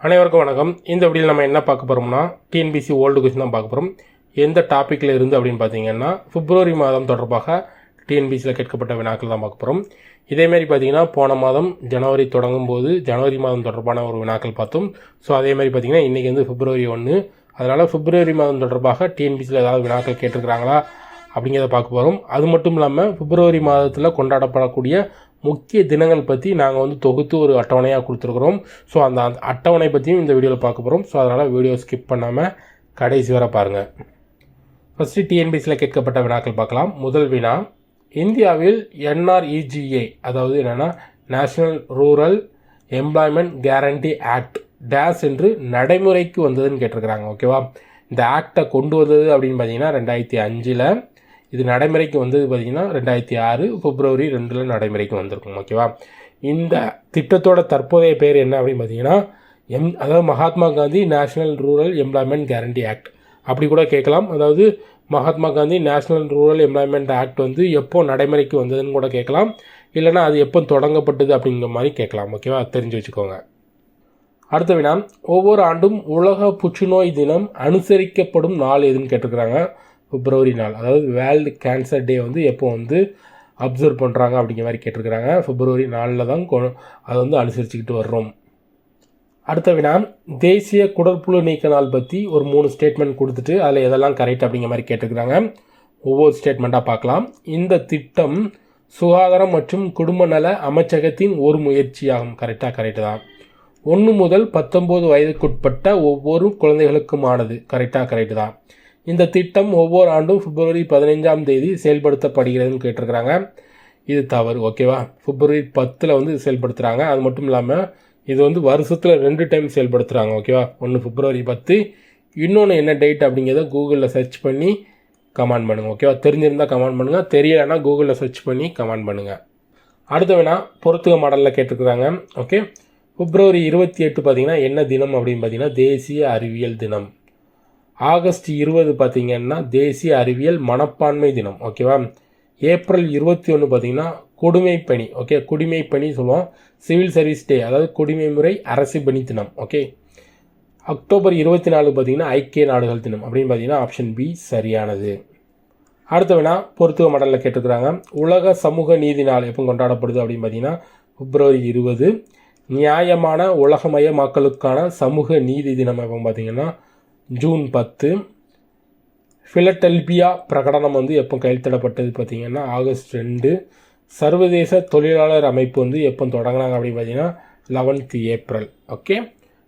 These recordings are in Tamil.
அனைவருக்கும் வணக்கம். இந்த வீடியோவில் நம்ம என்ன பார்க்க போகிறோம்னா டிஎன்பிசி ஓல்டு கொஸ்டின் தான் பார்க்க போகிறோம் எந்த டாப்பிக்கில் இருந்து அப்படின்னு பார்த்தீங்கன்னா பிப்ரவரி மாதம் தொடர்பாக டிஎன்பிசியில் கேட்கப்பட்ட வினாக்கள் தான் பார்க்க போகிறோம் இதேமாரி பார்த்தீங்கன்னா போன மாதம் ஜனவரி தொடங்கும் போது ஜனவரி மாதம் தொடர்பான ஒரு வினாக்கள் பார்த்தோம். ஸோ அதேமாதிரி பார்த்தீங்கன்னா இன்றைக்கி வந்து பிப்ரவரி ஒன்று அதனால் பிப்ரவரி மாதம் தொடர்பாக டிஎன்பிசியில் ஏதாவது வினாக்கள் கேட்டிருக்கிறாங்களா? அப்படிங்கிறத பார்க்க போகிறோம் அது மட்டும் இல்லாமல் பிப்ரவரி மாதத்தில் கொண்டாடப்படக்கூடிய முக்கிய தினங்கள் பற்றி நாங்கள் வந்து தொகுத்து ஒரு அட்டவணையாக கொடுத்துருக்குறோம். ஸோ அந்த அந்த அட்டவணை பற்றியும் இந்த வீடியோவில் பார்க்க போகிறோம் ஸோ அதனால் வீடியோ ஸ்கிப் பண்ணாமல் கடைசி வர பாருங்கள் ஃபஸ்ட்டு டிஎன்பிசியில் கேட்கப்பட்ட வினாக்கள் பார்க்கலாம். முதல் வினா இந்தியாவில் என்ஆர்இஜிஏ அதாவது என்னென்னா national rural employment guarantee act days என்று நடைமுறைக்கு வந்ததுன்னு கேட்டிருக்கிறாங்க. ஓகேவா இந்த ஆக்டை கொண்டு வந்தது அப்படின்னு பார்த்தீங்கன்னா ரெண்டாயிரத்தி அஞ்சில் இது நடைமுறைக்கு வந்தது பார்த்தீங்கன்னா ரெண்டாயிரத்தி ஆறு பிப்ரவரி ரெண்டில் நடைமுறைக்கு வந்திருக்கும் ஓகேவா இந்த திட்டத்தோட தற்போதைய பேர் என்ன அப்படின்னு பார்த்தீங்கன்னா எம் அதாவது Mahatma Gandhi national rural employment guarantee act. அப்படி கூட கேட்கலாம். அதாவது Mahatma Gandhi national rural employment act வந்து எப்போ நடைமுறைக்கு வந்ததுன்னு கூட கேட்கலாம். இல்லைனா அது எப்போ தொடங்கப்பட்டது அப்படிங்கிற மாதிரி கேட்கலாம் ஓகேவா தெரிஞ்சு வச்சுக்கோங்க. அடுத்த வினா ஒவ்வொரு ஆண்டும் உலக புற்றுநோய் தினம் அனுசரிக்கப்படும் நாள் எதுன்னு கேட்டிருக்கிறாங்க. பிப்ரவரி நாள். அதாவது வேர்ல்டு கேன்சர் டே வந்து எப்போ வந்து அப்சர்வ் பண்ணுறாங்க அப்படிங்கிற மாதிரி கேட்டிருக்கிறாங்க. பிப்ரவரி நாளில் தான் கொ- அதை வந்து அனுசரிச்சுக்கிட்டு வர்றோம். அடுத்த வினா தேசிய குடற்புழு நீக்க நாள் பற்றி ஒரு மூணு ஸ்டேட்மெண்ட் கொடுத்துட்டு அதில் எதெல்லாம் கரெக்ட் அப்படிங்கிற மாதிரி கேட்டிருக்கிறாங்க. ஒவ்வொரு ஸ்டேட்மெண்ட்டாக பார்க்கலாம். இந்த திட்டம் சுகாதாரம் மற்றும் குடும்ப நல அமைச்சகத்தின் ஒரு முயற்சியாகும். கரெக்டாக கரெக்டு தான். ஒன்று முதல் பத்தொம்போது வயதுக்குட்பட்ட ஒவ்வொரு குழந்தைகளுக்குமானது. கரெக்டாக கரெக்டு தான். இந்த திட்டம் ஒவ்வொரு ஆண்டும் பிப்ரவரி பதினைஞ்சாம் தேதி செயல்படுத்தப்படுகிறதுன்னு கேட்டிருக்கிறாங்க. இது தவறு ஓகேவா பிப்ரவரி பத்தில் வந்து செயல்படுத்துகிறாங்க அது மட்டும் இல்லாமல் இது வந்து வருஷத்தில் ரெண்டு டைம் செயல்படுத்துகிறாங்க ஓகேவா ஒன்று பிப்ரவரி பத்து இன்னொன்று என்ன டேட் அப்படிங்கிறத கூகுளில் சர்ச் பண்ணி கமெண்ட் பண்ணுங்கள் ஓகேவா தெரிஞ்சிருந்தால் கமெண்ட் பண்ணுங்கள் தெரியலைன்னா கூகுளில் சர்ச் பண்ணி கமெண்ட் பண்ணுங்கள் அடுத்த வேணா பொறுத்துக மாடலில் கேட்டிருக்கிறாங்க ஓகே பிப்ரவரி இருபத்தி எட்டு பார்த்தீங்கன்னா என்ன தினம் அப்படின்னு பார்த்தீங்கன்னா தேசிய அறிவியல் தினம். ஆகஸ்ட் இருபது பார்த்திங்கன்னா தேசிய அறிவியல் மனப்பான்மை தினம் ஓகேவா ஏப்ரல் இருபத்தி ஒன்று பார்த்தீங்கன்னா குடிமை பணி ஓகே குடிமை பணி சொல்லுவோம். சிவில் சர்வீஸ் டே அதாவது குடிமை முறை அரசு பணி தினம் ஓகே அக்டோபர் இருபத்தி நாலு பார்த்தீங்கன்னா ஐக்கிய நாடுகள் தினம் அப்படின்னு பார்த்தீங்கன்னா ஆப்ஷன் பி சரியானது. அடுத்து வேணா பொருத்துவ மடலில் கேட்டிருக்கிறாங்க. உலக சமூக நீதி நாள் எப்போ கொண்டாடப்படுது அப்படின்னு பார்த்தீங்கன்னா பிப்ரவரி இருபது. நியாயமான உலகமயமாக்கலுக்கான சமூக நீதி தினம் எப்போ பார்த்தீங்கன்னா ஜூன் பத்து. ஃபிலடெல்பியா பிரகடனம் வந்து எப்போ கையெழுத்திடப்பட்டது பார்த்திங்கன்னா ஆகஸ்ட் ரெண்டு. சர்வதேச தொழிலாளர் அமைப்பு வந்து எப்போ தொடங்கினாங்க அப்படின்னு பார்த்தீங்கன்னா லெவன்த் ஏப்ரல் ஓகே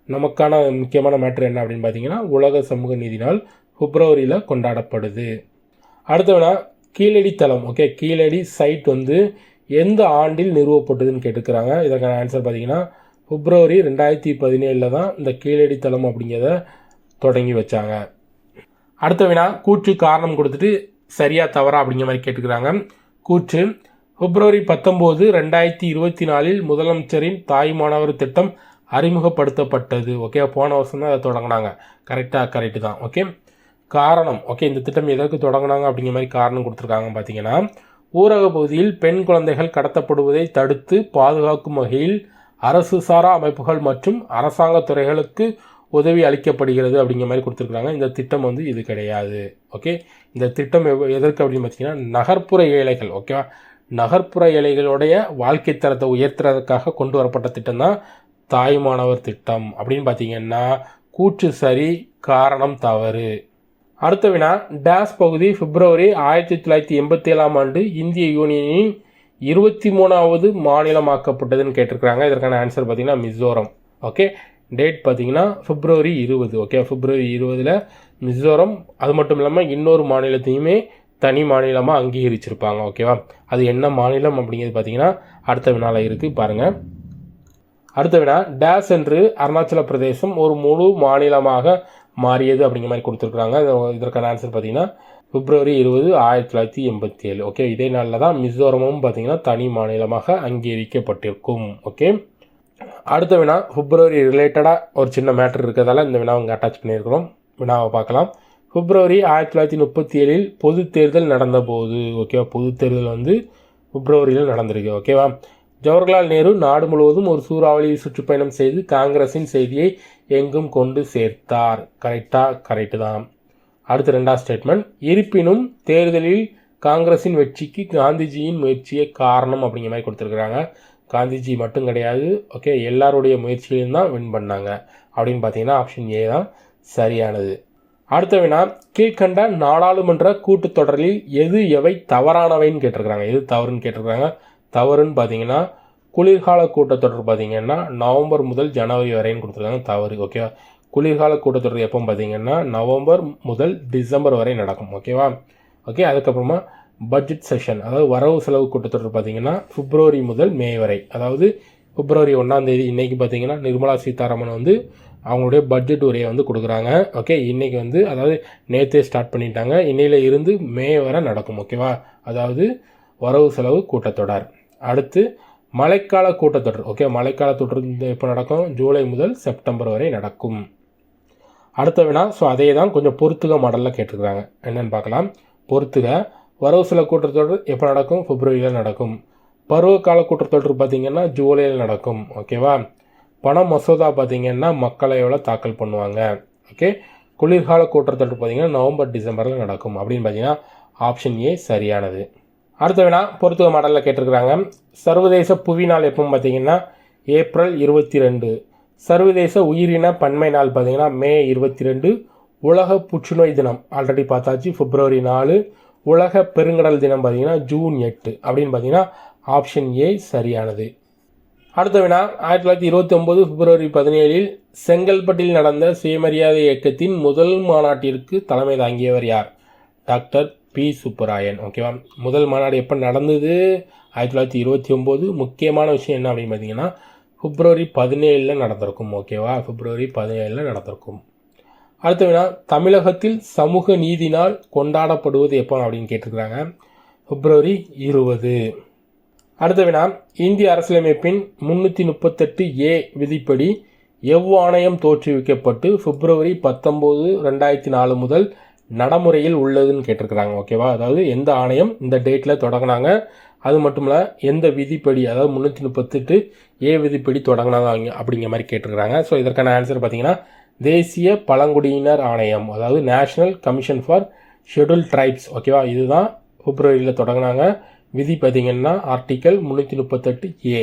நமக்கான முக்கியமான மேட்ரு என்ன அப்படின்னு பார்த்தீங்கன்னா உலக சமூக நீதி நாள் பிப்ரவரியில் கொண்டாடப்படுது. அடுத்தவனா கீழடி தளம். ஓகே கீழடி சைட் வந்து எந்த ஆண்டில் நிறுவப்பட்டதுன்னு கேட்டுக்கிறாங்க. இதற்கான ஆன்சர் பார்த்தீங்கன்னா பிப்ரவரி ரெண்டாயிரத்தி பதினேழில் தான் இந்த கீழடி தளம் அப்படிங்கிறத தொடங்கி வச்சாங்க. அடுத்த வினா கூற்று காரணம் கொடுத்துட்டு சரியா தவறா அப்படிங்கிற மாதிரி கேட்டுக்கிறாங்க. கூற்று பிப்ரவரி பத்தொம்போது ரெண்டாயிரத்தி இருபத்தி நாலில் முதலமைச்சரின் தாய் மாணவர் திட்டம் அறிமுகப்படுத்தப்பட்டது. ஓகே போன வருஷம் தான் அதை தொடங்கினாங்க. கரெக்டாக கரெக்டு தான். ஓகே காரணம். ஓகே இந்த திட்டம் எதற்கு தொடங்கினாங்க அப்படிங்கிற மாதிரி காரணம் கொடுத்துருக்காங்க பார்த்தீங்கன்னா ஊரக பகுதியில் பெண் குழந்தைகள் கடத்தப்படுவதை தடுத்து பாதுகாக்கும் வகையில் அரசு சாரா அமைப்புகள் மற்றும் அரசாங்க துறைகளுக்கு உதவி அளிக்கப்படுகிறது அப்படிங்கிற மாதிரி கொடுத்துருக்காங்க இந்த திட்டம் வந்து இது கிடையாது. ஓகே இந்த திட்டம் எவ்- எதற்கு அப்படின்னு பார்த்தீங்கன்னா நகர்ப்புற ஏழைகள் ஓகேவா நகர்ப்புற ஏழைகளுடைய வாழ்க்கை தரத்தை உயர்த்துறதுக்காக கொண்டு வரப்பட்ட திட்டம் தான் தாய்மானவர் திட்டம் அப்படின்னு பார்த்தீங்கன்னா கூற்று சரி காரணம் தவறு. அடுத்த வினா டேஸ் பகுதி பிப்ரவரி ஆயிரத்தி தொள்ளாயிரத்தி எண்பத்தி ஏழாம் ஆண்டு இந்திய யூனியனின் இருபத்தி மூணாவது மாநிலமாக்கப்பட்டதுன்னு கேட்டிருக்கிறாங்க. இதற்கான ஆன்சர் பார்த்தீங்கன்னா மிசோரம். ஓகே டேட் பார்த்தீங்கன்னா பிப்ரவரி இருபது ஓகே பிப்ரவரி இருபதில் மிசோரம் அது மட்டும் இல்லாமல் இன்னொரு மாநிலத்தையுமே தனி மாநிலமாக அங்கீகரிச்சிருப்பாங்க ஓகேவா அது என்ன மாநிலம் அப்படிங்கிறது பார்த்தீங்கன்னா அடுத்த வினாவில் இருக்குது பாருங்கள் அடுத்த வினா டேஸ் என்று அருணாச்சல பிரதேசம் ஒரு முழு மாநிலமாக மாறியது அப்படிங்கிற மாதிரி கொடுத்துருக்குறாங்க. இதற்கான ஆன்சர் பார்த்தீங்கன்னா பிப்ரவரி இருபது ஆயிரத்தி தொள்ளாயிரத்தி எண்பத்தி ஏழு ஓகே இதே நாளில் தான் மிசோரமும் பார்த்தீங்கன்னா தனி மாநிலமாக அங்கீகரிக்கப்பட்டிருக்கும் ஓகே அடுத்த வினா பிப்ரவரி ரிலேட்டடாக ஒரு சின்ன மேட்டர் இருக்கிறதால இந்த வினாவை அவங்க அட்டாச் பண்ணியிருக்கிறோம். வினாவை பார்க்கலாம். பிப்ரவரி ஆயிரத்தி தொள்ளாயிரத்தி முப்பத்தி ஏழில் பொது தேர்தல் நடந்தபோது ஓகேவா பொது தேர்தல் வந்து பிப்ரவரியில் நடந்திருக்கு ஓகேவா ஜவஹர்லால் நேரு நாடு முழுவதும் ஒரு சூறாவளி சுற்றுப்பயணம் செய்து காங்கிரஸின் செய்தியை எங்கும் கொண்டு சேர்த்தார். கரெக்டாக கரெக்டு தான். அடுத்த ரெண்டாவது ஸ்டேட்மெண்ட் இருப்பினும் தேர்தலில் காங்கிரஸின் வெற்றிக்கு காந்திஜியின் முயற்சியே காரணம் அப்படிங்கிற மாதிரி கொடுத்துருக்குறாங்க. காந்திஜி மட்டும் கிடையாது ஓகே எல்லாருடைய முயற்சியிலும் தான் வின் பண்ணாங்க. அப்படின்னு பார்த்தீங்கன்னா ஆப்ஷன் ஏ தான் சரியானது. அடுத்த வினா கீழ்கண்ட நாடாளுமன்ற கூட்டத்தொடரில் எது எவை தவறானவைன்னு கேட்டிருக்கிறாங்க. எது தவறுன்னு கேட்டிருக்கிறாங்க? தவறுன்னு பார்த்தீங்கன்னா குளிர்கால கூட்டத்தொடர் பார்த்தீங்கன்னா நவம்பர் முதல் ஜனவரி வரைன்னு கொடுத்துருக்காங்க. தவறு ஓகேவா குளிர்கால கூட்டத்தொடர் எப்போ பார்த்தீங்கன்னா நவம்பர் முதல் டிசம்பர் வரை நடக்கும் ஓகேவா ஓகே அதுக்கப்புறமா பட்ஜெட் செஷன் அதாவது வரவு செலவு கூட்டத்தொடர் பார்த்தீங்கன்னா பிப்ரவரி முதல் மே வரை. அதாவது பிப்ரவரி ஒன்றாம் தேதி இன்னைக்கு பார்த்தீங்கன்னா நிர்மலா சீதாராமன் வந்து அவங்களுடைய பட்ஜெட் உரையை வந்து கொடுக்குறாங்க. ஓகே இன்றைக்கி வந்து அதாவது நேற்றே ஸ்டார்ட் பண்ணிட்டாங்க. இன்னையில் இருந்து மே வரை நடக்கும் ஓகேவா அதாவது வரவு செலவு கூட்டத்தொடர். அடுத்து மழைக்கால கூட்டத்தொடர் ஓகே மழைக்கால தொடர் எப்போ நடக்கும்? ஜூலை முதல் செப்டம்பர் வரை நடக்கும். அடுத்த வினா ஸோ அதே தான் கொஞ்சம் பொறுத்துக மாடலில் கேட்டிருக்கிறாங்க. என்னன்னு பார்க்கலாம். பொறுத்துக வரவு சில கூட்டத்தொடர் எப்போ நடக்கும்? பிப்ரவரியில் நடக்கும். பருவகால கூட்டத்தொடர் பார்த்தீங்கன்னா ஜூலையில் நடக்கும். ஓகேவா பண மசோதா பார்த்தீங்கன்னா மக்களவையில் தாக்கல் பண்ணுவாங்க? ஓகே குளிர்கால கூட்டத்தொடர் பார்த்தீங்கன்னா நவம்பர் டிசம்பரில் நடக்கும். அப்படின்னு பார்த்தீங்கன்னா ஆப்ஷன் ஏ சரியானது. அடுத்த வினா பொருத்துவ மாடலில் கேட்டிருக்கிறாங்க. சர்வதேச புவி நாள் எப்பவும் பார்த்தீங்கன்னா ஏப்ரல் இருபத்தி ரெண்டு சர்வதேச உயிரின பன்மை நாள் பார்த்தீங்கன்னா மே இருபத்தி ரெண்டு உலக புற்றுநோய் தினம். ஆல்ரெடி பார்த்தாச்சு. பிப்ரவரி நாலு. உலக பெருங்கடல் தினம் பார்த்தீங்கன்னா ஜூன் எட்டு அப்படின்னு பார்த்தீங்கன்னா ஆப்ஷன் ஏ சரியானது. அடுத்த வினா ஆயிரத்தி தொள்ளாயிரத்தி இருபத்தி ஒன்பது பிப்ரவரி பதினேழில் செங்கல்பட்டில் நடந்த சுயமரியாதை இயக்கத்தின் முதல் மாநாட்டிற்கு தலைமை தாங்கியவர் யார்? Doctor P. சுப்பராயன். ஓகேவா? முதல் மாநாடு எப்போ நடந்தது? ஆயிரத்தி தொள்ளாயிரத்தி இருபத்தி ஒம்பது முக்கியமான விஷயம் என்ன அப்படின்னு பார்த்தீங்கன்னா பிப்ரவரி பதினேழில் நடந்திருக்கும். ஓகேவா? பிப்ரவரி பதினேழில் நடந்திருக்கும். அடுத்த வினா தமிழகத்தில் சமூக நீதி நாள் கொண்டாடப்படுவது எப்போ அப்படின்னு கேட்டிருக்கிறாங்க. பிப்ரவரி இருபது. அடுத்த வினா இந்திய அரசியலமைப்பின் முன்னூற்றி முப்பத்தெட்டு ஏ விதிப்படி எவ்வாணையம் தோற்றுவிக்கப்பட்டு பிப்ரவரி பத்தொம்போது ரெண்டாயிரத்தி நாலு முதல் நடைமுறையில் உள்ளதுன்னு கேட்டிருக்கிறாங்க ஓகேவா அதாவது எந்த ஆணையம் இந்த டேட்டில் தொடங்கினாங்க? அது மட்டும் இல்லை எந்த விதிப்படி அதாவது முந்நூற்றி முப்பத்தெட்டு ஏ விதிப்படி தொடங்கினாங்க அப்படிங்கிற மாதிரி கேட்டிருக்கிறாங்க. ஸோ இதற்கான ஆன்சர் பார்த்தீங்கன்னா தேசிய பழங்குடியினர் ஆணையம் அதாவது national commission for schedule tribes ஓகேவா இதுதான் பிப்ரவரியில் தொடங்கினாங்க. விதி பார்த்தீங்கன்னா ஆர்டிக்கல் முந்நூற்றி முப்பத்தெட்டு ஏ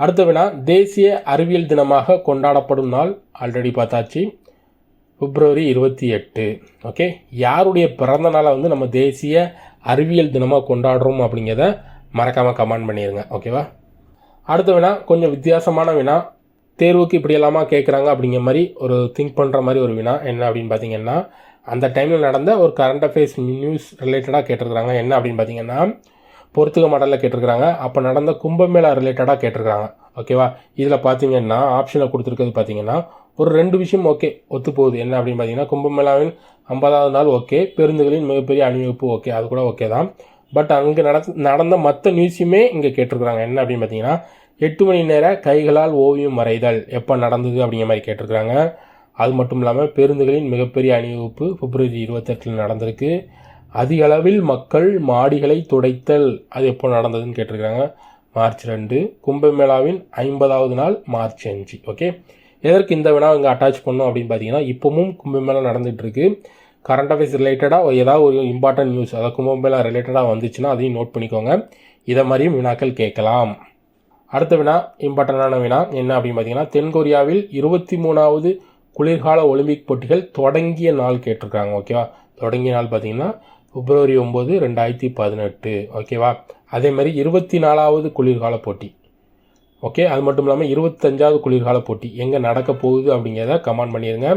அடுத்த வினா தேசிய அறிவியல் தினமாக கொண்டாடப்படும் நாள் ஆல்ரெடி பார்த்தாச்சு. பிப்ரவரி இருபத்தி எட்டு. ஓகே யாருடைய பிறந்த நாளை வந்து நம்ம தேசிய அறிவியல் தினமாக கொண்டாடுறோம் அப்படிங்கிறத மறக்காமல் கமெண்ட் பண்ணிடுங்க ஓகேவா அடுத்த வினா கொஞ்சம் வித்தியாசமான வினா. தேர்வுக்கு இப்படி எல்லாமா கேட்குறாங்க அப்படிங்கிற மாதிரி ஒரு திங்க் பண்ணுற மாதிரி ஒரு வினா என்ன அப்படின்னு பார்த்தீங்கன்னா அந்த டைமில் நடந்த ஒரு கரண்ட் அஃபேர்ஸ் நியூஸ் ரிலேட்டடாக கேட்டிருக்கிறாங்க. என்ன அப்படின்னு பார்த்தீங்கன்னா பொறுத்துக மாடலில் கேட்டிருக்கிறாங்க. அப்போ நடந்த கும்பமேளா ரிலேட்டடாக கேட்டிருக்கிறாங்க. ஓகேவா இதில் பார்த்தீங்கன்னா ஆப்ஷனில் கொடுத்துருக்கிறது பார்த்தீங்கன்னா ஒரு ரெண்டு விஷயம் ஓகே ஒத்து போகுது. என்ன அப்படின்னு பார்த்தீங்கன்னா கும்பமேளாவின் ஐம்பதாவது நாள் ஓகே பேருந்துகளின் மிகப்பெரிய அணிவகுப்பு ஓகே அது கூட ஓகே தான். பட் அங்கே நட நடந்த மற்ற நியூஸுமே இங்கே கேட்டிருக்கிறாங்க. என்ன அப்படின்னு பார்த்தீங்கன்னா எட்டு மணி நேர கைகளால் ஓவியம் வரைதல். எப்போ நடந்தது அப்படிங்கிற மாதிரி கேட்டிருக்கிறாங்க. அது மட்டும் இல்லாமல் பேருந்துகளின் மிகப்பெரிய அணிவகுப்பு பிப்ரவரி இருபத்தெட்டில் நடந்திருக்கு. அதிக அளவில் மக்கள் மாடிகளை துடைத்தல் அது எப்போ நடந்ததுன்னு கேட்டிருக்கிறாங்க. மார்ச் ரெண்டு. கும்பமேளாவின் ஐம்பதாவது நாள் மார்ச் அஞ்சு. ஓகே? எதற்கு இந்த வினா இங்கே அட்டாச் பண்ணோம் அப்படின்னு பார்த்தீங்கன்னா இப்போவும் கும்பமேளா நடந்துகிட்ருக்கு கரண்ட் அஃபேர்ஸ் ரிலேட்டடாக ஏதாவது ஒரு இம்பார்ட்டன்ட் நியூஸ் அதாவது கும்பமேளா ரிலேட்டடாக வந்துச்சுன்னா அதையும் நோட் பண்ணிக்கோங்க. இதை மாதிரியும் வினாக்கள் கேட்கலாம். அடுத்த வினா இம்பார்ட்டண்டான வினா என்ன அப்படின்னு பார்த்தீங்கன்னா தென்கொரியாவில் இருபத்தி மூணாவது குளிர்கால ஒலிம்பிக் போட்டிகள் தொடங்கிய நாள் கேட்டிருக்காங்க ஓகேவா தொடங்கிய நாள் பார்த்தீங்கன்னா பிப்ரவரி ஒம்பது ரெண்டாயிரத்தி பதினெட்டு ஓகேவா அதே மாதிரி இருபத்தி நாலாவது குளிர்கால போட்டி ஓகே அது மட்டும் இல்லாமல் இருபத்தஞ்சாவது குளிர்கால போட்டி எங்கே நடக்க போகுது அப்படிங்கிறத கமெண்ட் பண்ணிடுங்க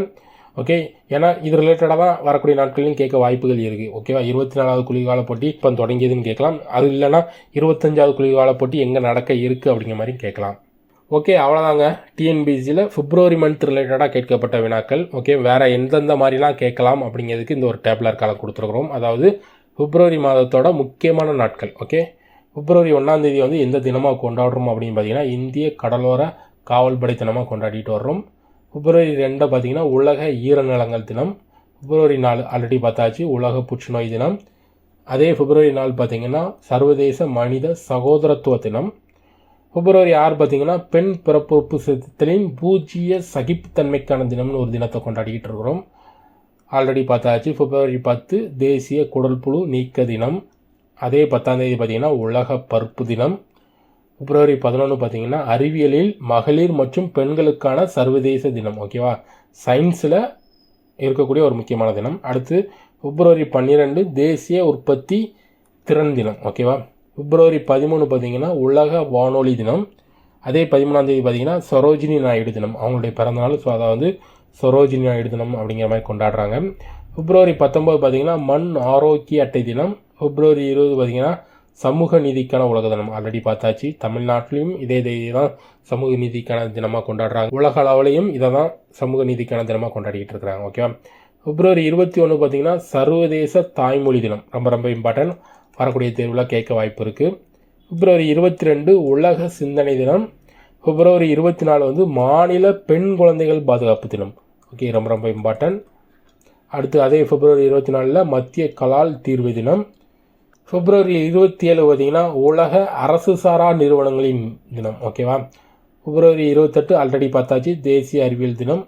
ஓகே? ஏன்னா இது ரிலேட்டடாக தான் வரக்கூடிய நாட்களையும் கேட்க வாய்ப்புகள் இருக்குது ஓகேவா? இருபத்தி நாலாவது குளிர்கால போட்டி இப்போ தொடங்கியதுன்னு கேட்கலாம். அது இல்லைன்னா இருபத்தஞ்சாவது குளிர்கால போட்டி எங்கே நடக்க இருக்குது அப்படிங்கிற மாதிரி கேட்கலாம். ஓகே அவ்வளோதாங்க டிஎன்பிசியில் பிப்ரவரி மந்த் ரிலேட்டடாக கேட்கப்பட்ட வினாக்கள். ஓகே வேறு எந்தெந்த மாதிரிலாம் கேட்கலாம் அப்படிங்கிறதுக்கு இந்த ஒரு டேப்லர் காலை கொடுத்துருக்குறோம். அதாவது பிப்ரவரி மாதத்தோட முக்கியமான நாட்கள். ஓகே? பிப்ரவரி ஒன்றாந்தேதி வந்து எந்த தினமாக கொண்டாடுறோம் அப்படின்னு பார்த்தீங்கன்னா இந்திய கடலோர காவல்படை தினமாக கொண்டாடிட்டு வர்றோம். பிப்ரவரி ரெண்டை பார்த்தீங்கன்னா உலக ஈரநிலங்கள் தினம். பிப்ரவரி நாலு ஆல்ரெடி பார்த்தாச்சு உலக புற்றுநோய் தினம். அதே பிப்ரவரி நாள் பார்த்தீங்கன்னா சர்வதேச மனித சகோதரத்துவ தினம். பிப்ரவரி ஆறு பார்த்தீங்கன்னா பெண் பிறப்புறுப்பு செலுத்தலின் பூஜ்ஜிய சகிப்புத்தன்மைக்கான தினம்னு ஒரு தினத்தை கொண்டாடிக்கிட்டு இருக்கிறோம். ஆல்ரெடி பார்த்தாச்சு பிப்ரவரி பத்து தேசிய குடல்புழு நீக்க தினம். அதே பத்தாம் தேதி பார்த்தீங்கன்னா உலக பருப்பு தினம். பிப்ரவரி பதினொன்று பார்த்தீங்கன்னா அறிவியலில் மகளிர் மற்றும் பெண்களுக்கான சர்வதேச தினம் ஓகேவா சயின்ஸில் இருக்கக்கூடிய ஒரு முக்கியமான தினம். அடுத்து பிப்ரவரி பன்னிரெண்டு தேசிய உற்பத்தி திறன் தினம் ஓகேவா பிப்ரவரி பதிமூணு பார்த்தீங்கன்னா உலக வானொலி தினம். அதே பதிமூணாம் தேதி பார்த்தீங்கன்னா சரோஜினி நாயுடு தினம். அவங்களுடைய பிறந்தநாள் ஸோ அதாவது சரோஜினி நாயுடு தினம் அப்படிங்கிற மாதிரி கொண்டாடுறாங்க. பிப்ரவரி பத்தொம்போது பார்த்தீங்கன்னா மண் ஆரோக்கிய அட்டை தினம். பிப்ரவரி இருபது பார்த்தீங்கன்னா சமூக நீதிக்கான உலக தினம் ஆல்ரெடி பார்த்தாச்சு. தமிழ்நாட்டிலையும் இதே இதே தான் சமூக நீதிக்கான தினமாக கொண்டாடுறாங்க. உலக அளவுலையும் இதை தான் சமூக நீதிக்கான தினமாக கொண்டாடிக்கிட்டு இருக்கிறாங்க ஓகேவா பிப்ரவரி இருபத்தி ஒன்று பார்த்தீங்கன்னா சர்வதேச தாய்மொழி தினம். ரொம்ப ரொம்ப இம்பார்ட்டன்ட் வரக்கூடிய தேர்வில் கேட்க வாய்ப்பு இருக்குது பிப்ரவரி இருபத்தி ரெண்டு உலக சிந்தனை தினம். பிப்ரவரி இருபத்தி நாலு வந்து மாநில பெண் குழந்தைகள் பாதுகாப்பு தினம். ஓகே ரொம்ப ரொம்ப இம்பார்ட்டன்ட் அடுத்து அதே பிப்ரவரி இருபத்தி நாலில் மத்திய கலால் தீர்வு தினம். பிப்ரவரி இருபத்தி ஏழு பார்த்தீங்கன்னா உலக அரசு சாரா நிறுவனங்களின் தினம். ஓகேவா பிப்ரவரி இருபத்தெட்டு ஆல்ரெடி பார்த்தாச்சு. தேசிய அறிவியல் தினம்.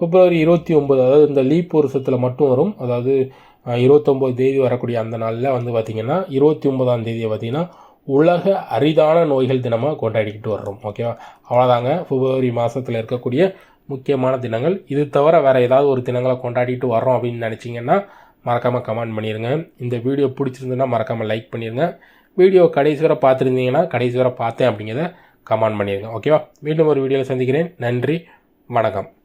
பிப்ரவரி இருபத்தி ஒம்பது அதாவது இந்த லீப் வருஷத்தில் மட்டும் வரும். அதாவது இருபத்தொம்போது தேதி வரக்கூடிய அந்த நாளில் வந்து பார்த்திங்கன்னா இருபத்தி ஒம்பதாம் தேதியை பார்த்திங்கன்னா உலக அரிதான நோய்கள் தினமாக கொண்டாடிக்கிட்டு வர்றோம். ஓகேவா அவ்வளோதாங்க பிப்ரவரி மாதத்தில் இருக்கக்கூடிய முக்கியமான தினங்கள். இது தவிர வேறு ஏதாவது ஒரு தினங்களை கொண்டாடிட்டு வர்றோம் அப்படின்னு நினச்சிங்கன்னா மறக்காமல் கமெண்ட் பண்ணிடுங்க இந்த வீடியோ பிடிச்சிருந்துன்னா மறக்காமல் லைக் பண்ணிடுங்க வீடியோ கடைசி வரை பார்த்துருந்தீங்கன்னா கடைசி வரை பார்த்தேன் அப்படிங்கிறத கமெண்ட் பண்ணிடுங்க ஓகேவா மீண்டும் ஒரு வீடியோவில் சந்திக்கிறேன். நன்றி. வணக்கம்.